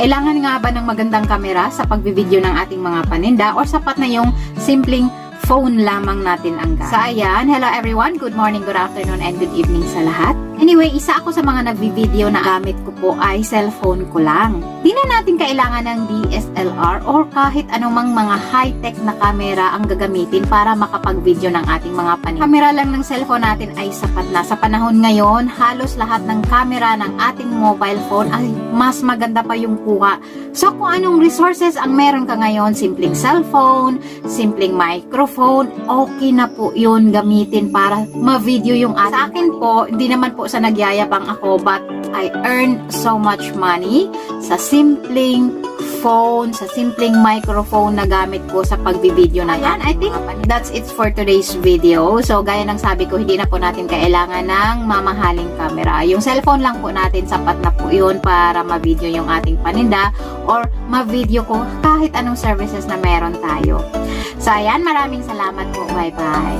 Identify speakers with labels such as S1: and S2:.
S1: Kailangan nga ba ng magandang kamera sa pagbibideo ng ating mga paninda or sapat na yung simpleng phone lamang natin ang gamit? So ayan, hello everyone, good morning, good afternoon, and good evening sa lahat. Anyway, isa ako sa mga nagvi-video na gamit ko po ay cellphone ko lang. Di na natin kailangan ng DSLR or kahit anumang mga high-tech na camera ang gagamitin para makapag-video ng ating mga paninda. Camera lang ng cellphone natin ay sapat na. Sa panahon ngayon, halos lahat ng camera ng ating mobile phone ay mas maganda pa yung kuha. So kung anong resources ang meron ka ngayon, simpleng cellphone, simpleng microphone, okay na po yun gamitin para ma-video yung ating. Sa akin po, hindi naman po sa nagyayabang ako but I earn so much money sa simpleng phone, sa simpleng microphone na gamit ko sa pagbibideo na yan. I think that's it for today's video. So, gaya ng sabi ko, hindi na po natin kailangan ng mamahaling camera. Yung cellphone lang po natin, sapat na po yun para ma-video yung ating paninda or ma-video ko kahit anong services na meron tayo. So, ayan, maraming salamat po. Bye-bye.